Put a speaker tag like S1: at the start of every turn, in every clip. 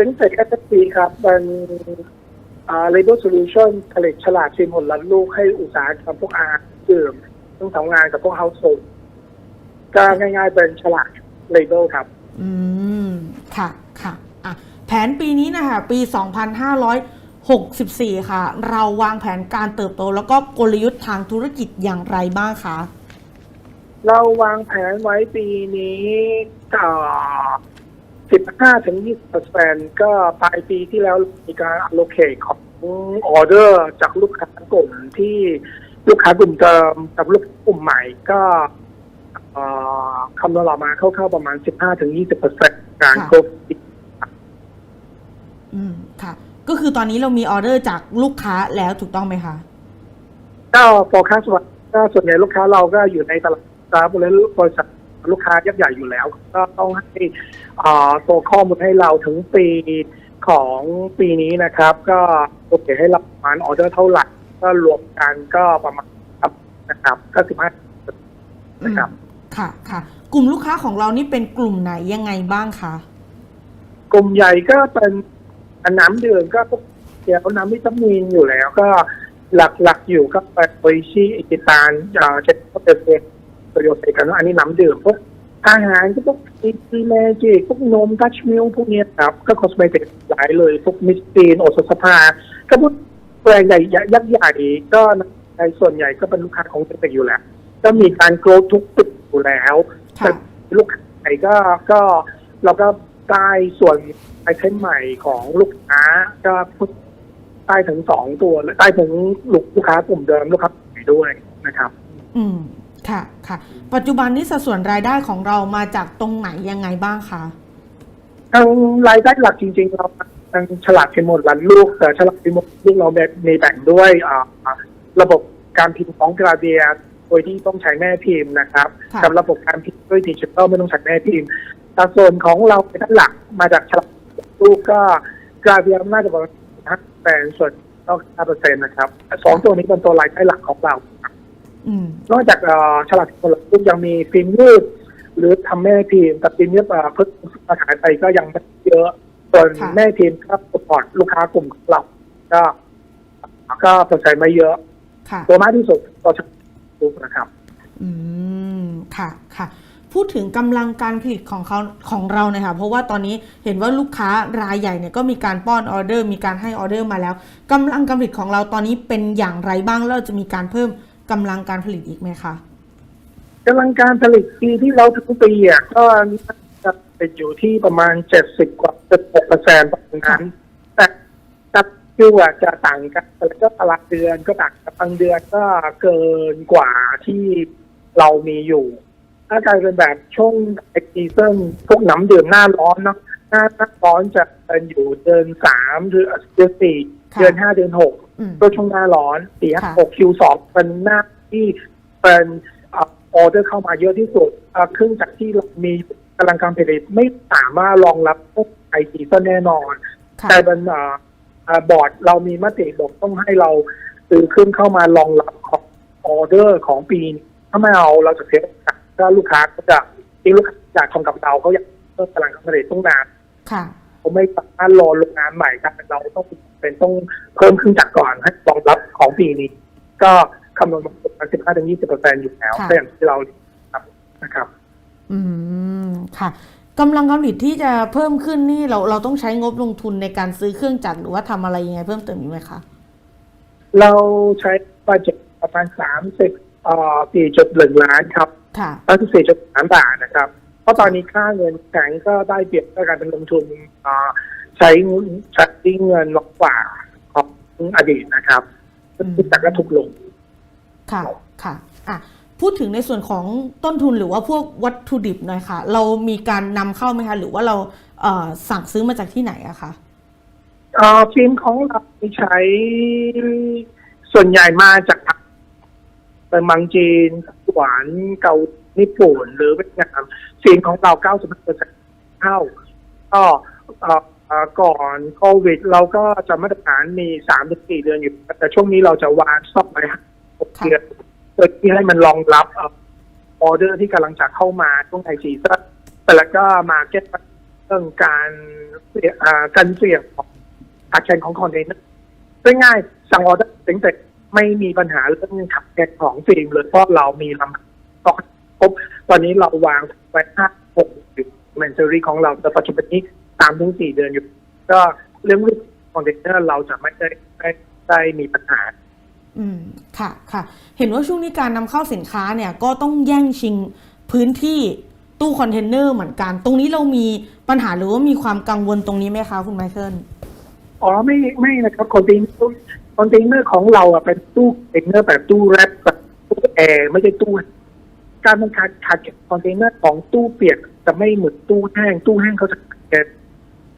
S1: Strength Tech SSP ครับเป็นอ่า Label Solution ผลิตฉลากชิมผลลัดลูกให้อุตสาหกรรมพวกอาหารดื่มต้องทำงานกับพวก household ก็ง่ายๆเป็นฉลาก Label ครับ
S2: อืม ค่ะ ค่ะ อะ แผนปีนี้นะคะ ปี 2564 ค่ะ เราวางแผนการเติบโต แล้วก็กลยุทธ์ทางธุรกิจอย่างไรบ้างคะ
S1: เราวางแผนไว้ปีนี้ ก็15ถึง20เปอร์เซ็นก็ปลายปีที่แล้วมีการ allocate ของออเดอร์จากลูกค้ากลุ่มที่ลูกค้ากลุ่มเดิมกับลูกค้ากลุ่มใหม่ก็เอ่อคำนวณออกมาคร่าวๆประมาณ15ถึง20เปอร์เซ็นการ
S2: ค่ะ
S1: ครบ
S2: อืมค่ะ ก็คือตอนนี้เรามีออเดอร์จากลูกค้าแล้วถูกต้องไหมคะ
S1: ก็ forecast ว่าก็ส่วนใหญ่ลูกค้าเราก็อยู่ในตลาดทรัพย์และบริษัท ลูกค้ายักษ์ใหญ่อยู่แล้ว ก็ต้องให้อ่าตัวข้อมูลให้เราถึงปีของปีนี้นะครับ ก็โอเคให้เราประมาณออเดอร์เท่าไหร่ก็รวมกันก็ประมาณครับนะครับก็สิบห้านะครับ
S2: ค่ะค่ะกลุ่มลูกค้าของเรานี่เป็นกลุ่มไหนยังไงบ้างคะ
S1: กลุ่มใหญ่ก็เป็นน้ำดื่มก็พวกเดี๋ยวน้ำวิตามินอยู่แล้วก็หลักๆอยู่ก็เป็นโออิชิอิจิตานอ่าเช็ดก็เป็น โตโยเตกันอันนี้น้ำดื่มพวกอาหารก็พวกอีซีแมจิกพวกนมดัชมิลพวกเนี้ยครับ ก็คอสเมติกหลายเลย พวกมิสตีนโอสถสภาก็พวกแบรนด์ใหญ่ยักษ์ใหญ่ก็ในส่วนใหญ่ก็เป็นลูกค้าของเซ็กอยู่แล้ว ก็มีการโกรธทุกตึกอยู่แล้ว
S2: ค่ะ
S1: แต่ลูกค้าใหม่ก็ก็เราก็ได้ส่วนไอเทมใหม่ของลูกค้าก็พูดได้ถึงสองตัวเลยได้ถึงลูกลูกค้ากลุ่มเดิมลูกค้าใหม่ด้วยนะครับ
S2: อืม ค่ะค่ะ ปัจจุบันนี้สัดส่วนรายได้ของเรามาจากตรงไหนยังไงบ้างคะ
S1: ทางรายได้หลักจริง ๆ เราทางฉลากพิมพ์หมดลันลูกแต่ฉลากพิมพ์หมดลูกเราแบบมีแบ่งด้วยอ่าระบบการพิมพ์ของกราเดียโดยที่ต้องใช้แม่พิมพ์นะครับ
S2: ค่ะ
S1: กับระบบการพิมพ์ด้วยดิจิทัลไม่ต้องใช้แม่พิมพ์แต่ส่วนของเราเป็นหลักมาจากฉลากลูกก็กราเดียน่าจะประมาณห้าแปดส่วนต้องห้าเปอร์เซ็นต์นะครับสองตัวนี้เป็นตัวรายได้หลักของเรา
S2: อืม
S1: นอกจากเอ่อฉลากพิมพ์หมดลันลูกยังมีฟิล์มยืด หรือทำแม่พิมพ์แต่ฟิล์มยืดเอ่อเพิ่งมาขายไปก็ยังไม่เยอะส่วน
S2: ค่ะ
S1: แม่ทีมก็สปอร์ตลูกค้ากลุ่มของเราก็ก็สนใจไม่เยอะ
S2: ค่ะ
S1: ตัวมากที่สุดก็จะลูกนะครับ
S2: อืมค่ะค่ะพูดถึงกำลังการผลิตของเขาของเราเนี่ยค่ะเพราะว่าตอนนี้เห็นว่าลูกค้ารายใหญ่เนี่ยก็มีการป้อนออเดอร์ มีการให้ออเดอร์มาแล้วกำลังการผลิตของเราตอนนี้เป็นอย่างไรบ้างแล้วเราจะมีการเพิ่ม กำลังการผลิตอีกไหมคะ
S1: กำลังการผลิตปีที่เราทั้งปีอะก็จะเป็นอยู่ที่ประมาณเจ็ดสิบกว่าเจ็ดเปอร์เซ็นต์ประมาณนั้นแต่แต่คิวอะจะต่างกันแล้วก็ตารางเดือนก็ต่างกันบางเดือนก็เกินกว่าที่เรามีอยู่ ถ้ากลายเป็นแบบช่วงไอซีซันพวกน้ำดื่มหน้าร้อนเนาะหน้าร้อนจะเป็นอยู่เดือนสามเดือเดือนสี่เดือนห้าเดือนหก ก็ช่วงหน้าร้อนสี่ห้า
S2: ค่ะ
S1: หกคิวสองเป็นหน้าที่เป็นอ่าออเดอร์เข้ามาเยอะที่สุดอ่าครึ่งจากที่เรามีกำลังการผลิตไม่สามารถรองรับพวกไอซีซันแน่นอน
S2: ค่ะ
S1: แต่เป็นอ่าอ่าบอร์ดเรามีมติบอกต้องให้เราซื้อขึ้นเข้ามารองรับของออเดอร์ของปีนี้ถ้าไม่เอาเราจะเสียโอกาสก็ลูกค้าก็จะที่ลูกค้าอยากทำกับเราเขาอยากเพิ่มกำลังการผลิตต้องนาน
S2: ค่ะ
S1: เขาไม่สามารถรอโรงงานใหม่ครับเราต้องเป็นต้องเพิ่มขึ้นจากก่อนให้รองรับของปีนี้ ก็คำนวณมาประมาณสิบห้าถึงยี่สิบเปอร์เซ็นต์อยู่แล้ว
S2: ค่ะ
S1: ก็อย่างที่เราครับนะครับ
S2: อืมค่ะกำลังการผลิตที่จะเพิ่มขึ้นนี่เราเราต้องใช้งบลงทุนในการซื้อเครื่องจักรหรือว่าทำอะไรยังไงเพิ่มเติมอีกไหมคะ
S1: เราใช้บัตเจ็ตประมาณสามสิบเอ่อสี่จุดหนึ่งล้านครับ
S2: ค่ะ
S1: ก็คือสี่จุดสามบาทนะครับเพ ราะตอนนี้ค่าเงินแข็งก็ได้เปรียบด้วยการเป็นลงทุนอ่าใช้ใช้เงินน้อยกว่าของอดีตนะครับ
S2: อืม
S1: แต่ก็ถูกลง
S2: ค่ะ ค่ะ อะ พูดถึงในส่วนของต้นทุนหรือว่าพวกวัตถุดิบหน่อยค่ะ เรามีการนำเข้าไหมคะ หรือว่าเราเอ่อสั่งซื้อมาจากที่ไหนอะคะ
S1: เอ่อฟิล์มของเราใช้ส่วนใหญ่มาจากเป็นมังจีน หวานเกาญี่ปุ่นหรือเวียดนามฟิล์มของเรา95เปอร์เซ็นต์เข้าก่อเอ่อก่อนโควิด เราก็จะมาตรฐานมี3ถึง4เดือนอยู่ แต่ช่วงนี้เราจะวางสต็อกไว้6
S2: ค่ะ
S1: เดือนเพื่อที่ให้มันรองรับออเดอร์ที่กำลังจะเข้ามาช่วงไอซีซั่นแต่แล้วก็มาเก็ตเรื่องการเสี่ยงการเสี่ยงของขาดแคลนของคอนเทนเนอร์ง่ายๆสั่งออเดอร์ถึงแต่ ไม่มีปัญหาเรื่องขาดแคลนของฟิล์มเลยเพราะเรามีลำก็ครบตอนนี้เราวางไว้ห้าหกแมนเซอรี่ของเราแต่ปัจจุบันนี้ตามถึงสี่เดือนอยู่ ก็เรื่องคอนเทนเนอร์เราจะไม่ได้ได้ได้มีปัญหา
S2: อืมค่ะค่ะ เห็นว่าช่วงนี้การนำเข้าสินค้าเนี่ยก็ต้องแย่งชิงพื้นที่ตู้คอนเทนเนอร์เหมือนกัน ตรงนี้เรามีปัญหาหรือว่ามีความกังวลตรงนี้ไหมคะคุณไมเคิล
S1: อ๋อไม่ไม่นะครับคอนเทนเน อร์คอนเทนเนอร์ของเราอะเป็นตู้คอนเทนเนอร์แบบตู้แรปแบบตู้แอร์ไม่ใช่ตู้การมันขาดขาดคอนเทนเนอร์ของตู้เปียกจะไม่เหมือนตู้แห้งตู้แห้งเขาจะขาดแก๊ส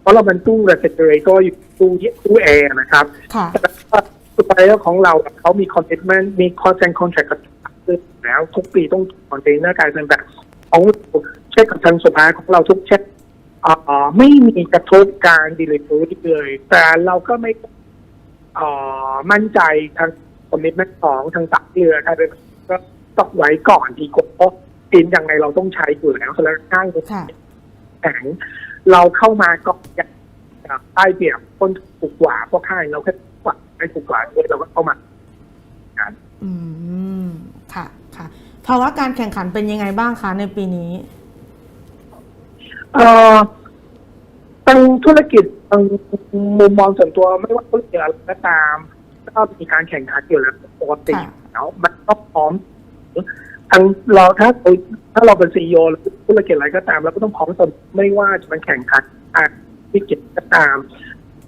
S1: เพราะเราเป็นตู้ refrigerator อยู่ตู้ตู้แอร์นะครับ
S2: ค่ะ
S1: แต่ว่าสุดท้ายแล้วของเราอะเขามีคอนเทนเมนต์มีคอนเทนต์คอนแทคกับแล้วทุกปีต้องคอนเทนเนอร์กลายเป็นแบบของเราเช็คกับทางสุดท้ายของเราทุกเช็คอ่าไม่มีกระทบการดีลิเวอรี่เลย แต่เราก็ไม่อ่า มั่นใจทางคอมมิชเมนต์ของทางตักเรือกลายเป็นก็ต้องไว้ก่อนดีกว่าเพราะกินยังไงเราต้องใช้อยู่แล้วแล้วข้าง
S2: ค่ะ
S1: แข็งเราเข้ามาก็อยากจะได้เปรียบคนถูกกว่าเพราะค่ายเราแค่ถูกกว่าไม่ถูกกว่าด้วยเราก็เข้ามา
S2: อืมค่ะค่ะภาวะการแข่งขันเป็นยังไงบ้างคะในปีนี้
S1: เอ่อทางธุรกิจทาง มุมมองส่วนตัวไม่ว่าธุรกิจอะไรก็ตามก็มีการแข่งขันอยู่แล้วปกติ
S2: ค่ะ
S1: แล้วมันก็พร้อมทางเราถ้าถ้าเราเป็นซีอีโอธุรกิจอะไรก็ตามเราก็ต้องพร้อมเสมอไม่ว่าจะเป็นแข่งขันอะธุรกิจก็ตาม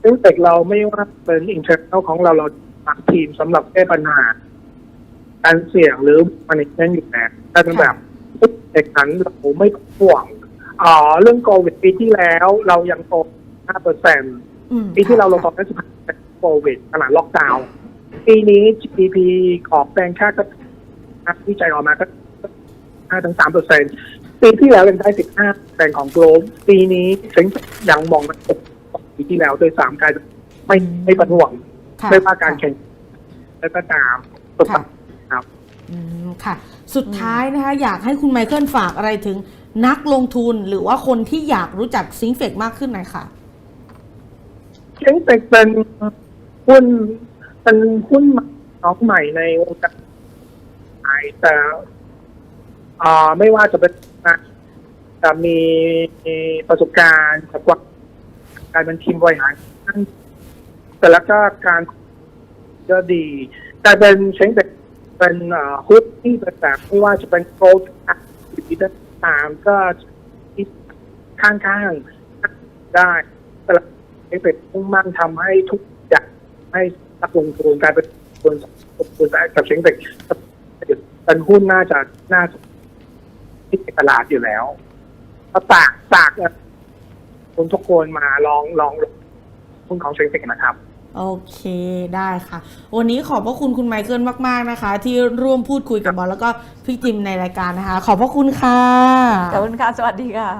S1: ซึ่งแต่เราไม่ว่าเป็นอินเทอร์เน็ตของเราเราทำทีมสำหรับแก้ปัญหาการเสี่ยงหรือมันนั่นอยู่แล้วแต่เป็นแบบแข่งขันเราไม่ห่วงอ๋อเรื่องโควิดปีที่แล้วเรายังโต 5เปอร์เซ็นต์
S2: อืม
S1: ปีที่เราเราโต
S2: ค่ะ
S1: แค่15โควิดขนาดล็อกดาวน์ปีนี้ GDP ของแบงค์ชาติก็นักวิจัยออกมาก็5ถึง3เปอร์เซ็นต์ปีที่แล้วยังได้ 15เปอร์เซ็นต์ของโกลบปีนี้ถึงยังมองมันตกกว่าปีที่แล้วโดยสามกลายเป็นไม่ไม่เป็นห่วง
S2: ค่ะ
S1: ไม่ว่าการแข่งแล้วก็ตามสุดท้ายครับ
S2: อืมค่ะ สุดท้ายนะคะ อยากให้คุณไมเคิลฝากอะไรถึงนักลงทุนหรือว่าคนที่อยากรู้จักซิงเฟกมากขึ้นหน่อยค่ะ
S1: เช้งเป็กเป็นหุ้นเป็นหุ้นน้องใหม่ในวงการขายแต่อ่าไม่ว่าจะเป็นนะจะมีประสบการณ์กว่าการเป็นทีมบริหารแต่แล้วก็การก็ดีแต่เป็นเช้งเป็กเป็นอ่าหุ้นที่เป็นแบบไม่ว่าจะเป็นโกลด์หรือที่ตามก็ที่ข้างๆได้แต่ ละเอฟเฟกต์มุ่งมั่นทำให้ทุกอย่างให้นักลงทุนกลายเป็นคนลงทุนกับเช็งเด็กเป็นหุ้นน่าจะน่าจะที่ตลาดอยู่แล้วก็ตากตากเนี่ยคุณทุกคนมาลองลองหุ้นของเช็งเด็กนะครับ
S2: โอเคได้ค่ะ วันนี้ขอบพระคุณคุณไมเคิลมาก ๆ นะคะ ที่ร่วมพูดคุยกับบอลแล้วก็พี่จิมในรายการนะคะ ขอบพระคุณค่ะ
S3: ขอบคุณค่ะ สวัสดีค่ะ